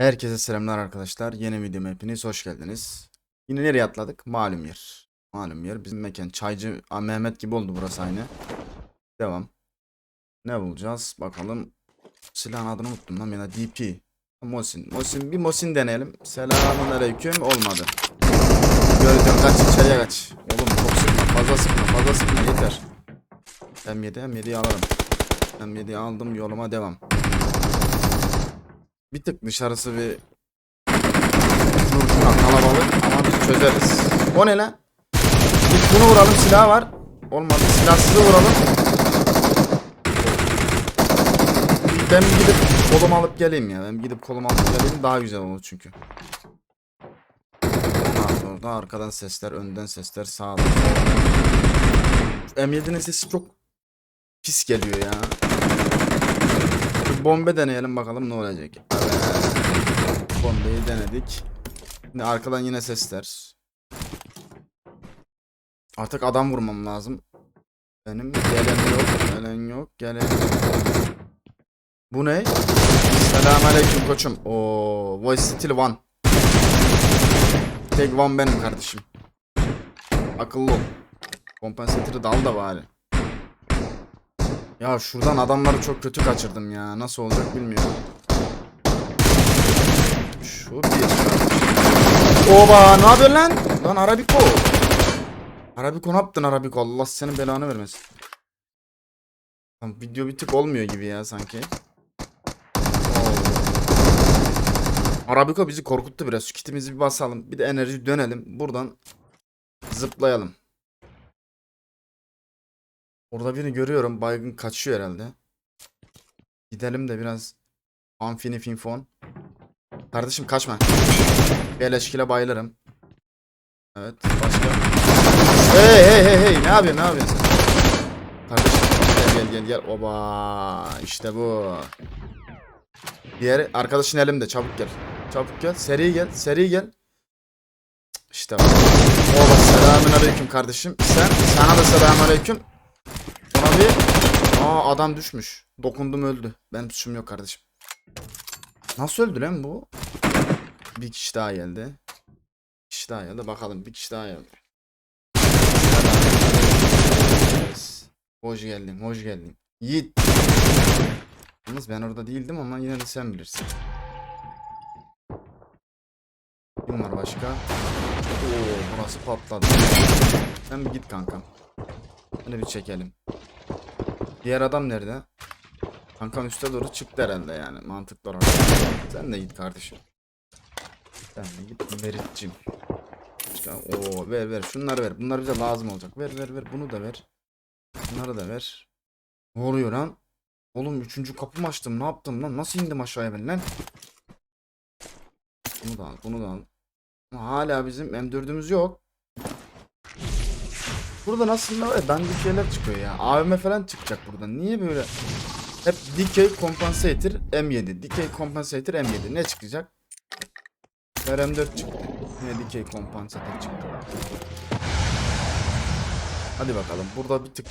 Herkese selamlar arkadaşlar. Yeni videoma hepiniz hoş geldiniz. Yine nereye atladık? Malum yer. Malum yer. Bizim mekan çaycı Aa, Mehmet gibi oldu burası aynı. Devam. Ne bulacağız? Bakalım. Silahın adını unuttum lan ya da DP. Mosin. Mosin bir Mosin deneyelim. Selamun aleyküm. Olmadı. Gördüm kaç içeriye kaç. Oğlum çok sıkma. Fazla sıkma. Fazla sıkma yeter. M7 M7'yi alırım. M7'yi aldım yoluma devam. Bir tık dışarısı bir kalabalık ama biz çözeriz. O ne lan? Bir bunu vuralım silah var. Olmadı silahsızı vuralım. Ben gidip kolumu alıp geleyim ya. Ben gidip kolumu alıp geleyim daha güzel olur çünkü. Ondan sonra arkadan sesler, önden sesler, sağdan. Şu M7'nin sesi çok pis geliyor ya. Bir bombe deneyelim bakalım ne olacak. Evet. Bombeyi denedik. Şimdi arkadan yine sesler. Artık adam vurmam lazım. Benim gelen yok, gelen yok, gelen. Bu ne? Selamünaleyküm koçum. Oo, voice still one. Tek one benim kardeşim. Akıllı ol. Kompansatörü dal da bari. Ya şuradan adamları çok kötü kaçırdım ya. Nasıl olacak bilmiyorum. Şu bir. Oba ne yapıyorsun lan? Lan Arabiko. Arabiko ne yaptın Arabiko? Allah senin belanı vermesin. Lan video bir tık olmuyor gibi ya sanki. Arabiko bizi korkuttu biraz. Şu kitimizi bir basalım. Bir de enerji dönelim. Buradan zıplayalım. Orada birini görüyorum. Baygın kaçıyor herhalde. Gidelim de biraz Amfini finfon. Kardeşim kaçma. Beleşkile bayılırım. Evet başka. Hey hey hey hey ne yapıyorsun ne yapıyorsun? Kardeşim gel gel gel gel. Oba işte bu. Diğer arkadaşın elimde çabuk gel. Çabuk gel seri gel seri gel. İşte bak. Oba selamün aleyküm kardeşim. Sen sana da selamün aleyküm. Ona bir Aa adam düşmüş. Dokundum öldü. Benim suçum yok kardeşim. Nasıl öldü lan bu? Bir kişi daha geldi. Bir kişi daha geldi. Bakalım bir kişi daha geldi. Hoş geldin, hoş geldin. Yiğit. Yalnız ben orada değildim ama yine de sen bilirsin. Kim var başka? Oo, burası patladı. Sen bir git kankam. Hadi bir çekelim. Diğer adam nerede? Kankam üste doğru çıktı herhalde yani. Mantıklı olarak. Sen de git kardeşim. Sen de git Merit'cim. Oo ver ver şunları ver. Bunlar bize lazım olacak. Ver ver ver bunu da ver. Bunları da ver. Ne oluyor lan? Oğlum üçüncü kapımı açtım. Ne yaptım lan? Nasıl indim aşağıya ben lan? Bunu da al. Bunu da al. Hala bizim M4'ümüz yok. Burada nasıl var ya dandik şeyler çıkıyor ya. AVM falan çıkacak burada. Niye böyle? Hep Decay Compensator M7. Decay Compensator M7. Ne çıkacak? RM4 çıktı. Yine Decay Compensator çıktı. Hadi bakalım. Burada bir tık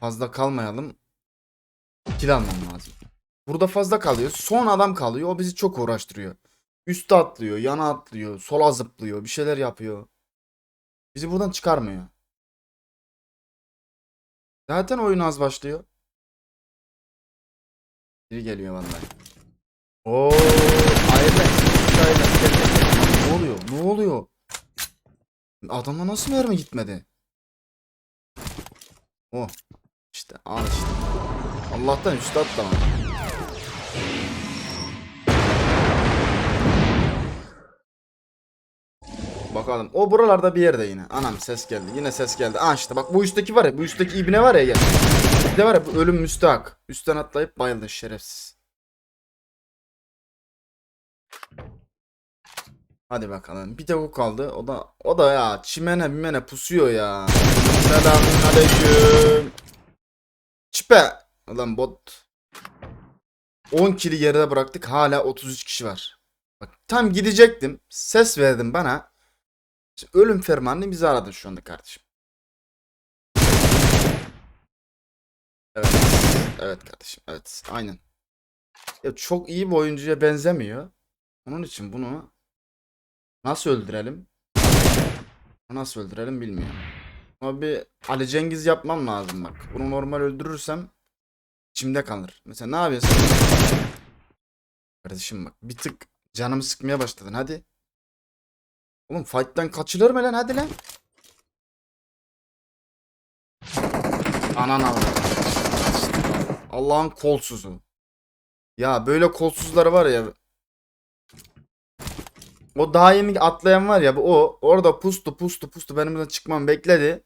fazla kalmayalım. Kill almam lazım. Burada fazla kalıyor. Son adam kalıyor. O bizi çok uğraştırıyor. Üste atlıyor, yana atlıyor, sola zıplıyor, bir şeyler yapıyor. Bizi buradan çıkarmıyor. Zaten oyun az başlıyor. Biri geliyor vallahi. Oo, gel, gel. Ne oluyor? Ne oluyor? Adama nasıl mermi gitmedi? Oh. İşte al işte. Allah'tan üstü atlama. Bakalım. O buralarda bir yerde yine. Anam ses geldi. Yine ses geldi. Aa işte bak bu üstteki var ya. Bu üstteki ibne var ya gel. De var ya bu ölüm müstahak. Üstten atlayıp bayıldı şerefsiz. Hadi bakalım. Bir tek o kaldı. O da o da ya çimene bimene pusuyor ya. Selamun aleyküm. Çipe. Ulan bot. 10 kili geride bıraktık. Hala 33 kişi var. Bak tam gidecektim. Ses verdim bana. Ölüm fermanını bizi aradı şu anda kardeşim. Evet. Evet kardeşim. Evet. Aynen. Ya çok iyi bir oyuncuya benzemiyor. Onun için bunu nasıl öldürelim? Nasıl öldürelim bilmiyorum. Ama bir Ali Cengiz yapmam lazım bak. Bunu normal öldürürsem içimde kalır. Mesela ne yapıyorsun? Kardeşim bak bir tık canımı sıkmaya başladın hadi. Oğlum fight'tan kaçılır mı lan hadi lan. Anan avradı. Allah'ın kolsuzu. Ya böyle kolsuzları var ya. O daimi atlayan var ya bu o orada pustu pustu pustu benim buradan çıkmam bekledi.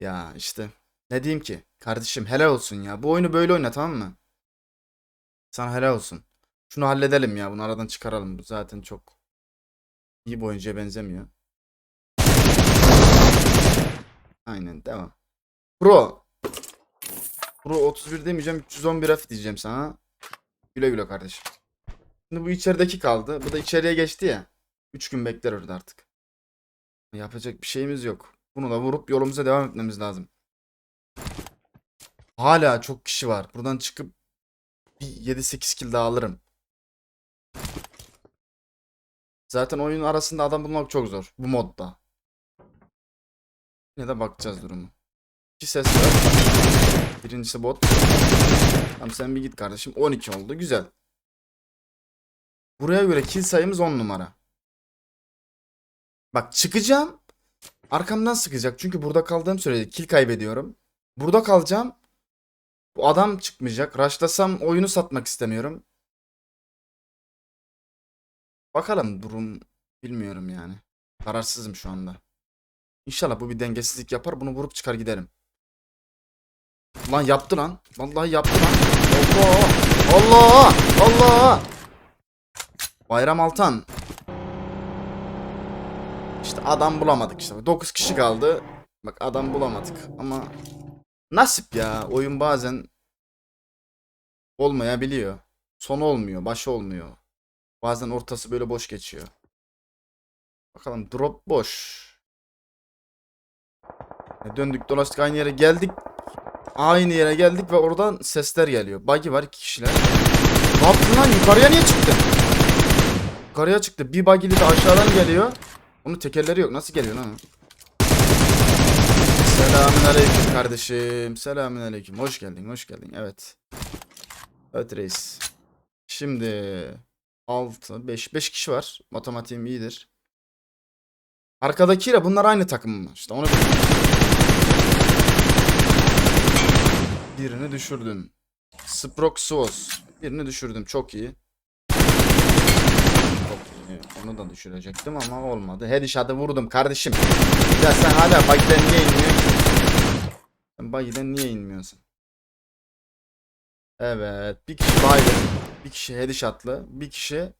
Ya işte ne diyeyim ki kardeşim helal olsun ya. Bu oyunu böyle oyna tamam mı? Sana helal olsun. Şunu halledelim ya bunu aradan çıkaralım. Bu zaten çok iyi bir oyuncuya benzemiyor. Aynen devam. Pro. Pro 31 demeyeceğim 311 F diyeceğim sana. Güle güle kardeşim. Şimdi bu içerideki kaldı. Bu da içeriye geçti ya. 3 gün bekler orada artık. Yapacak bir şeyimiz yok. Bunu da vurup yolumuza devam etmemiz lazım. Hala çok kişi var. Buradan çıkıp bir 7-8 kill daha alırım. Zaten oyun arasında adam bulmak çok zor. Bu modda. Yine de bakacağız durumu. İki ses var. Birincisi bot. Tamam sen bir git kardeşim. 12 oldu. Güzel. Buraya göre kill sayımız 10 numara. Bak çıkacağım. Arkamdan sıkacak. Çünkü burada kaldığım sürece kill kaybediyorum. Burada kalacağım. Bu adam çıkmayacak. Rushlasam oyunu satmak istemiyorum. Bakalım durum bilmiyorum yani. Kararsızım şu anda. İnşallah bu bir dengesizlik yapar. Bunu vurup çıkar giderim. Lan yaptı lan. Vallahi yaptı lan. Allah! Allah! Allah! Bayram Altan. İşte adam bulamadık işte. 9 kişi kaldı. Bak adam bulamadık ama nasip ya. Oyun bazen olmayabiliyor. Sonu olmuyor, başı olmuyor. Bazen ortası böyle boş geçiyor. Bakalım drop boş. E, Döndük dolaştık aynı yere geldik. Aynı yere geldik ve oradan sesler geliyor. Buggy var iki kişiler. Ne yaptın lan? Yukarıya niye çıktın? Yukarıya çıktı. Bir buggy'li de aşağıdan geliyor. Onun tekerleri yok. Nasıl geliyor lan? o? Selamünaleyküm kardeşim. Selamünaleyküm. Hoş geldin, hoş geldin. Evet. Evet reis. Şimdi 6 5 5 kişi var. Matematiğim iyidir. Arkadakiyle bunlar aynı takım mı? İşte onu Birini düşürdüm. Sproxos. Birini düşürdüm. Çok iyi. İyi. Onu da düşürecektim ama olmadı. Headshot'ı vurdum kardeşim. Ya sen hala buggy'den niye inmiyorsun? Sen buggy'den niye inmiyorsun? Evet. Bir kişi baydı. Bir kişi headshot'lı. Bir kişi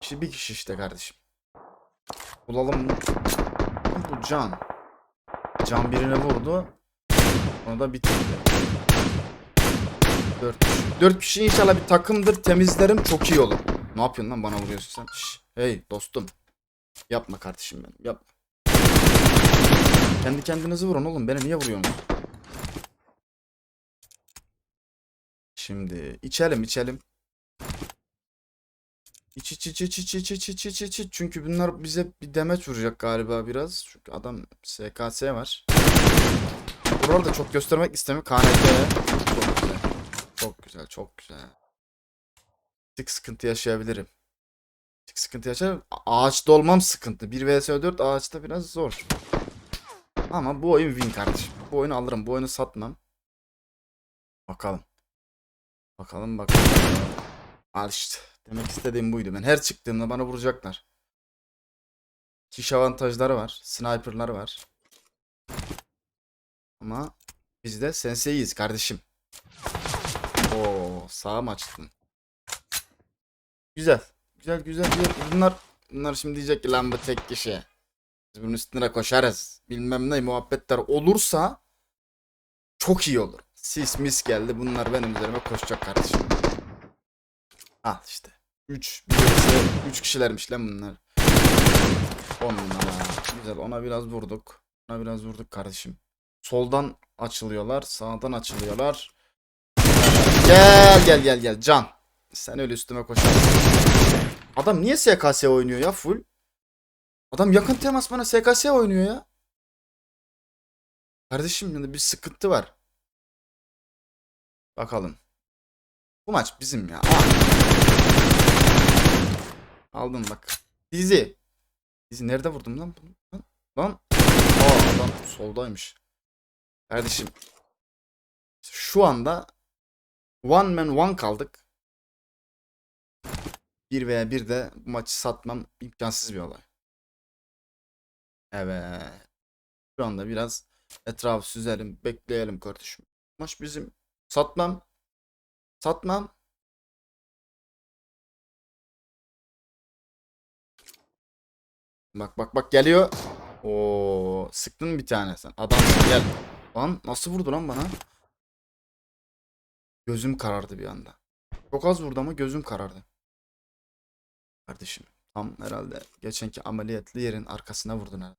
kişi bir kişi işte kardeşim. Bulalım. Bu can. Can birini vurdu. Onu da bitirdi. 4 kişi. 4 kişi inşallah bir takımdır. Temizlerim çok iyi olur. Ne yapıyorsun lan bana vuruyorsun sen? Şş, hey dostum. Yapma kardeşim benim. Yapma. Kendi kendinizi vurun oğlum. Beni niye vuruyorsunuz? Şimdi içelim içelim. İç iç iç iç iç iç iç iç iç iç iç. Çünkü bunlar bize bir demeç vuracak galiba biraz. Çünkü adam SKS var. Buraları da çok göstermek istemiyorum. KNT. Çok güzel. Çok güzel çok güzel. Tık sıkıntı yaşayabilirim. Tık sıkıntı. A- Ağaçta olmam sıkıntı. 1 vs 4 ağaçta biraz zor. Ama bu oyun win kardeşim. Bu oyunu alırım. Bu oyunu satmam. Bakalım. Bakalım bakalım. Al işte. Demek istediğim buydu. Ben her çıktığımda bana vuracaklar. Kişi avantajları var. Sniper'lar var. Ama biz de senseiyiz kardeşim. Oo, sağ mı açtın? Güzel güzel. güzel. Bunlar bunlar şimdi diyecek ki lan bu tek kişi. Biz bunun üstüne koşarız. Bilmem ne muhabbetler olursa çok iyi olur. Sis mis geldi. Bunlar benim üzerime koşacak kardeşim. Al işte. 3 3 kişilermiş lan bunlar. 10 numara. Güzel ona biraz vurduk. Ona biraz vurduk kardeşim. Soldan açılıyorlar. Sağdan açılıyorlar. Gel gel gel gel. Can. Sen öyle üstüme koşarsın. Adam niye SKS oynuyor ya full? Adam yakın temas bana SKS oynuyor ya. Kardeşim bir sıkıntı var. Bakalım. Bu maç bizim ya. Aldım bak. Dizi. Dizi nerede vurdum lan? bunu? Lan. Lan. Aa adam soldaymış. Kardeşim. Şu anda one man one kaldık. 1 veya 1 de bu maçı satmam imkansız bir olay. Evet. Şu anda biraz etrafı süzelim. Bekleyelim kardeşim. Maç bizim. Satmam. Satmam. Bak bak bak geliyor. Oo, sıktın bir tane sen. Adam gel. Lan nasıl vurdu lan bana? Gözüm karardı bir anda. Çok az vurdu ama gözüm karardı. Kardeşim tam herhalde geçenki ameliyatlı yerin arkasına vurdun herhalde.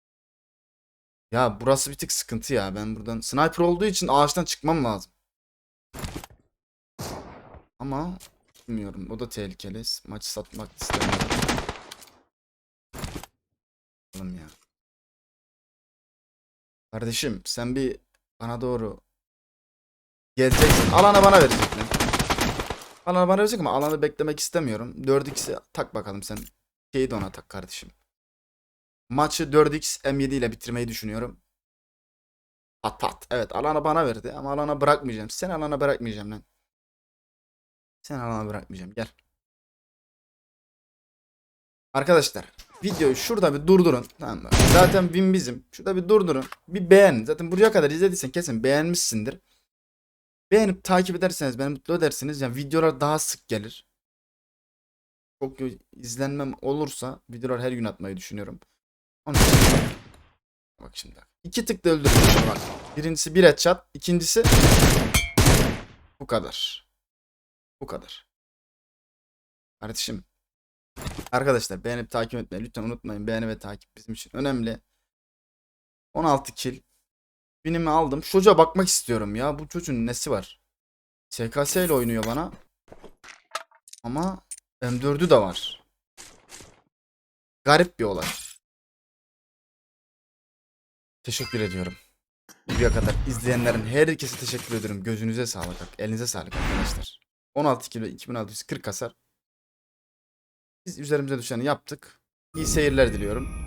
Ya burası bir tık sıkıntı ya. Ben buradan sniper olduğu için ağaçtan çıkmam lazım. Ama bilmiyorum. O da tehlikeli. Maçı satmak istemiyorum. Bakalım ya. Kardeşim sen bir bana doğru geleceksin. Alanı bana verecek lan. Alanı bana verecek ama alanı beklemek istemiyorum. 4x'i tak bakalım sen. Şeyi de ona tak kardeşim. Maçı 4x M7 ile bitirmeyi düşünüyorum. Pat pat. Evet alanı bana verdi ama alana bırakmayacağım. Sen alana bırakmayacağım lan. Sen alana bırakmayacağım. Gel. Arkadaşlar videoyu şurada bir durdurun. Tamam mı? Zaten win bizim. Şurada bir durdurun. Bir beğen. Zaten buraya kadar izlediysen kesin beğenmişsindir. Beğenip takip ederseniz beni mutlu edersiniz. Yani videolar daha sık gelir. Çok izlenmem olursa videolar her gün atmayı düşünüyorum. Onun Bak şimdi. İki tıkla öldürdüm bak. Birincisi bir headshot. ikincisi bu kadar. Bu kadar. Kardeşim. Arkadaşlar beğenip takip etmeyi lütfen unutmayın. Beğeni ve takip bizim için önemli. 16 kill. Binimi aldım. Şu çocuğa bakmak istiyorum ya. Bu çocuğun nesi var? SKS ile oynuyor bana. Ama M4'ü de var. Garip bir olay. Teşekkür ediyorum. Buraya kadar izleyenlerin herkese teşekkür ediyorum. Gözünüze sağlık. Elinize sağlık arkadaşlar. 16 kilo 2640 hasar. Biz üzerimize düşeni yaptık. İyi seyirler diliyorum.